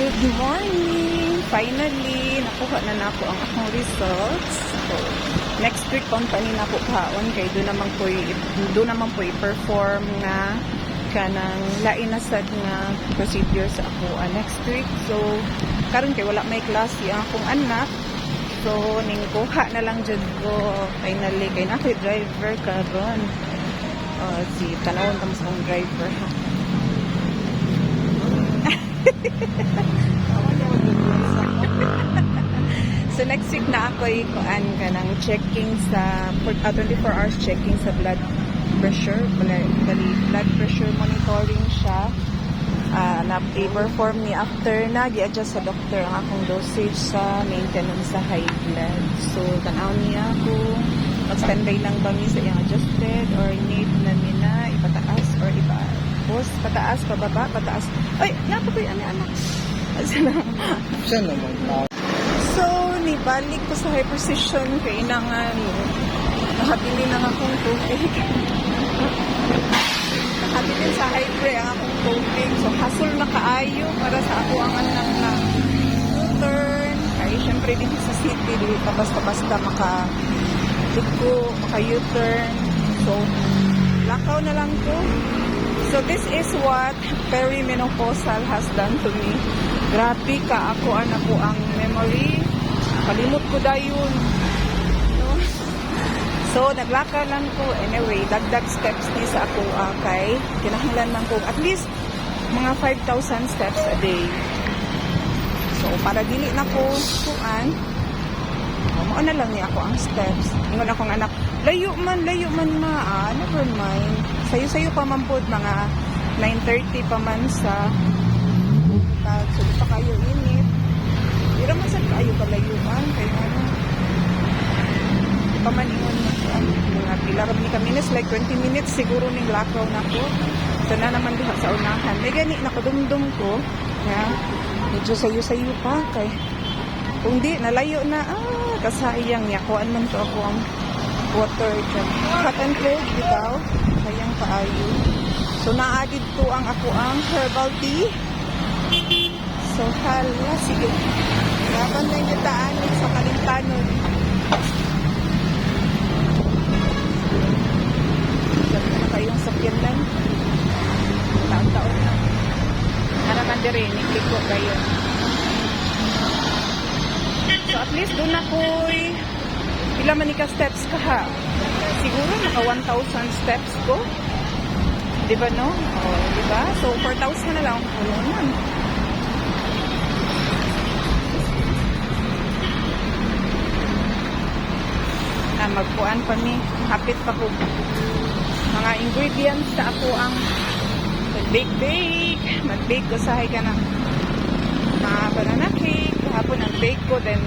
Good morning! Finally, nakuha na na ako ang akong results. So, next week company na ako kaon kay do naman ko do naman po i-perform na kanang lain na sad nga procedure sa ako ah, next week. So, karon kay wala may klase ang akong anak. So, ning kuha na lang jud ko finally kay na driver karon. Uh, si tanawon tamo sa driver. so next week na ako ikuan ka ng checking sa uh, 24 hours checking sa blood pressure. Bali, blood pressure monitoring siya. Uh, na i-perform ni after na gi-adjust sa doctor ang akong dosage sa maintenance sa high blood. So tanaw niya ako. Mag-standby lang ba mi sa iyang adjusted or need na nina ipataas post pataas pababa pataas ay napo ko ani anak. Siya naman. So, nibalik ko sa hypercision kay inangan nakabili na akong tubig. nakabili sa hyper ang akong tubig. So, hasol na kaayo para sa ako ang anang na U-turn. Kaya syempre din sa city, di ka basta-basta maka tuko, maka U-turn. So, lakaw na lang ko. So, this is what perimenopausal has done to me. Grabe ka ako, anak ko ang memory. Kalimot ko dayon. No? So, naglaka lang ko. Anyway, dagdag steps ni sa ako uh, kay kinahanglan man ko at least mga 5,000 steps a day. So, para dili na ko kuan, mo na lang ni ako ang steps. Ingon akong anak, layo man, layo man ma, ah, never mind. Sayo-sayo pa man po, mga 9.30 pa man sa butag. So, pa kayo init. Di naman sa kayo kalayuan, kaya ano. Di pa man ingon mo kuan, mga pila ra ni ka minutes, like 20 minutes siguro ning lakaw na ko. So, na naman diha sa unahan. May gani, nakadumdum ko. Kaya, medyo sayo-sayo pa, kay kung di, nalayo na, ah, kasayang niya. Kuhaan man to ako ang water dyan. And cold, bitaw. Sayang paayo. So, naadid to ang ako ang herbal tea. So, hala, sige. Laban na yung daan sa kalintanon. Diyan na kayong sakyan lang. Taon-taon na. Haraman dire, nikliko kayo. So at least doon ako'y pila man ka steps ka ha. Siguro naka 1,000 steps ko. Di ba no? O, di ba? So 4,000 na lang. Ano naman? Na magpuan pa mi. Hapit pa ko. Mga ingredients sa ako ang mag-bake-bake. Mag-bake ko sahay ka ng mga banana cake. Kahapon nag-bake ko. Then,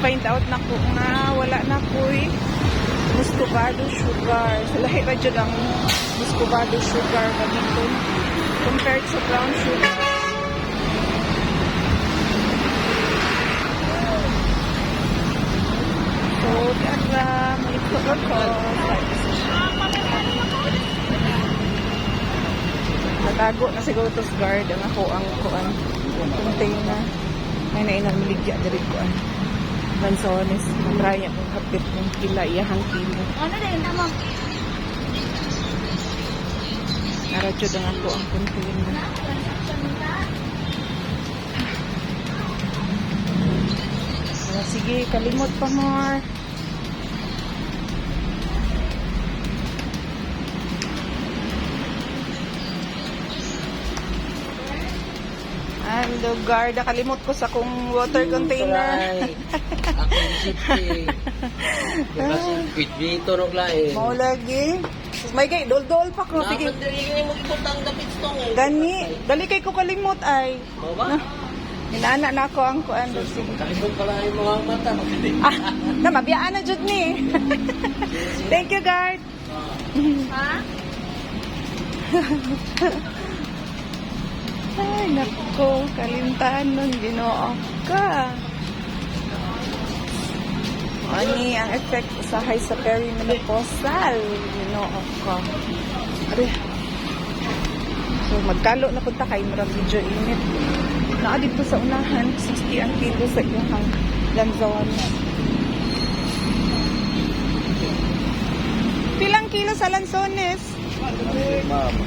find out na ko nga wala na ko eh. Muscovado sugar. Sa lahi ra dyan ang muscovado sugar ganito. Compared sa brown sugar. So, atra, may ko. Natago na siguro to sa guard. Ang ako ang kuan. Container. May nainang miligya diri kuan. Lansones. Matraya kong kapit ng kila. Iyahang kilo. Ano din, tama. Naradyo ang ako ang container. Ah, sige, kalimot pa more. Ang lugar, nakalimot ko sa kong water container. Ako yung safety. Di ba si Quid Vito ro lain. Mao lagi. May kay dol-dol pa ko. Sige. Nakadali mo ibutang dapit stong eh. Gani, dali kay ko kalimot ay. Mo ba? Inaana na ako ang kuan. Kalimot pala yung mga mata. Ah, na mabiyaan na jud ni. Thank you, guard. Ha? Ay, nako, kalimtaan nun, ginoo ka. Ani ang effect sa high sa perimenopausal, ginoo ka. Ari. So, magkalo na punta kay murag medyo init. Naa dito sa unahan, 60 ang kilo sa iyang lanzawan. Pilang kilo sa lanzones? 100?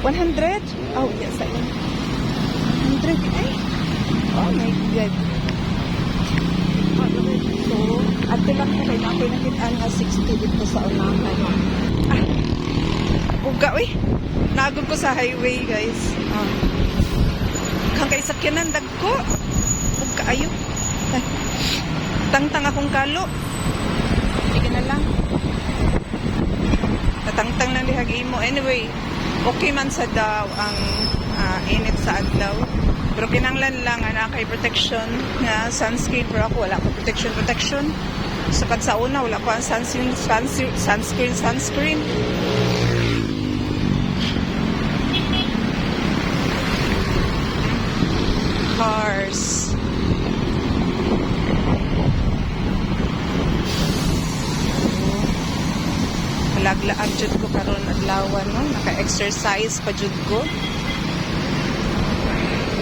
Oh, yes, sa iyo. 100? Ay! Oh my God. So, ate lang ko kay natin nakitaan nga 60 dito sa unahan. Ah, uga, uy. Nagod ko sa highway, guys. Ah. Kang kay sakyanan, dagko. Uga, ayo. Ay. Tangtang akong kalo. Sige na lang. Natangtang ng lihagi mo. Anyway, okay man sa daw ang ah, init sa adlaw. Pero kinanglan lang nga kay protection nga sunscreen pero ako wala ko protection protection. Sakat sa una wala ko ang sunscreen sunscreen sunscreen sunscreen. Cars. Malaglaag jud ko karon adlaw no, naka-exercise pa jud ko.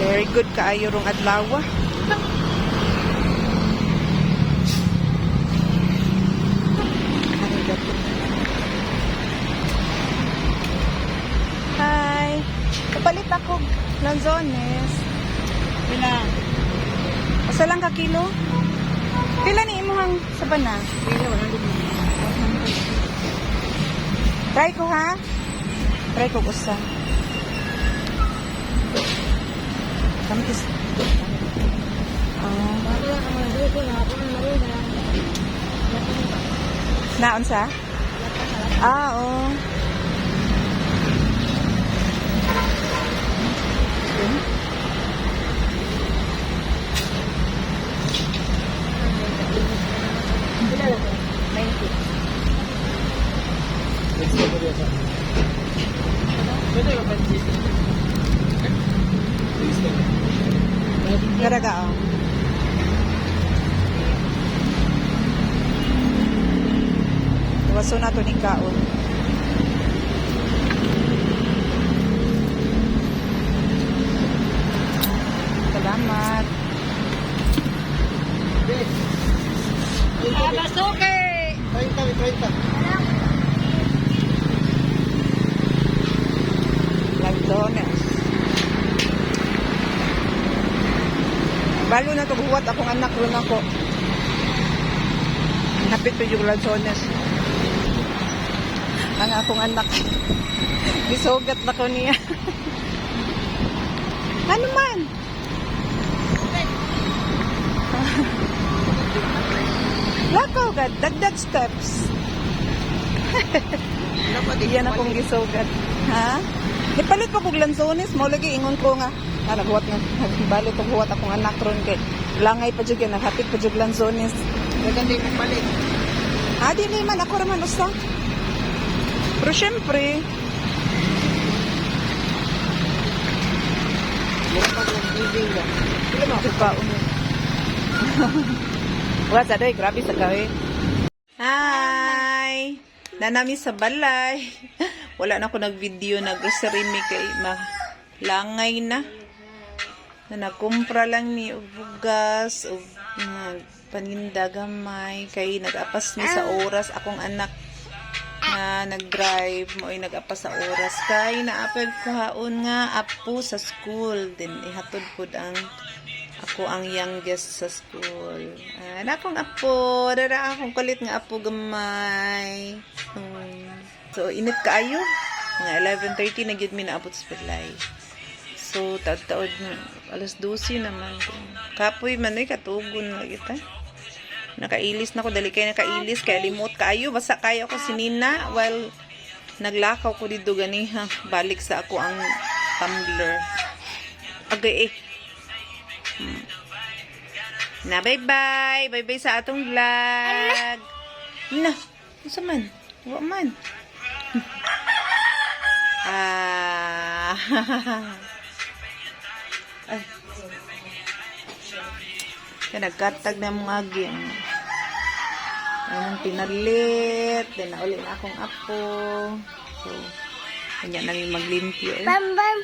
Very good kaayo rong adlaw. Hi. Kapalit ako lanzones. Pila? Asa lang ka kilo? Pila ni imuhang sabana? Pila, wala Try ko ha? Try ko usa. Kamis. Ah. Naon sa? Ah, oo. Yun. Ninety. Garaga, oh. Waso na to ni Kaon. Salamat. Abasuke! 30, 30. Lanzones. Balo na to buhat akong anak ron ako. Napit to yung lanzones. Ang akong anak. Gisugat na ko niya. ano man? Lakaw gad, dagdag steps. Iyan akong gisugat. Ha? Nipalit ko kog lansones, mo lagi ingon ko nga. Ah, naghuwat nga. Nagbalo ko huwat akong anak ron kay langay pa jud yan, naghatid pa jud lansones. Dagan din mong balik. Ah, di naman ako raman usa. Pero syempre. What's that? Ay, grabe sa gawi. Hi! Nanami sa balay. Wala na ako nag-video na grocery mi kay malangay na. Na nakumpra lang ni bugas og mga paninda gamay kay nag-apas mi sa oras akong anak na nag-drive mo ay nag-apas sa oras kay naapag kuhaon nga apo sa school din ihatod pud ang ako ang youngest sa school. Ah, na akong apo, dara akong kulit nga apo gamay. Hmm. So init kaayo. Mga 11:30 na gyud mi naabot sa Pilay. So taud-taud na alas 12 naman. Kapoy man ay katugon na kita. Nakailis na ko, dali kay nakailis, kaya limot kaayo, basta kaya ko si Nina while naglakaw ko dito ganiha, balik sa ako ang tumbler. Agay eh. Hmm. Na, bye-bye. Bye-bye sa atong vlog. Na, ano man? Wa man. ah. Kaya nagkatag na mga aging. Ayun, pinalit. Then, nauli na akong apo. So, kanya namin maglimpyo. Eh. Bam bam!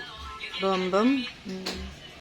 Bam, bam. Mm.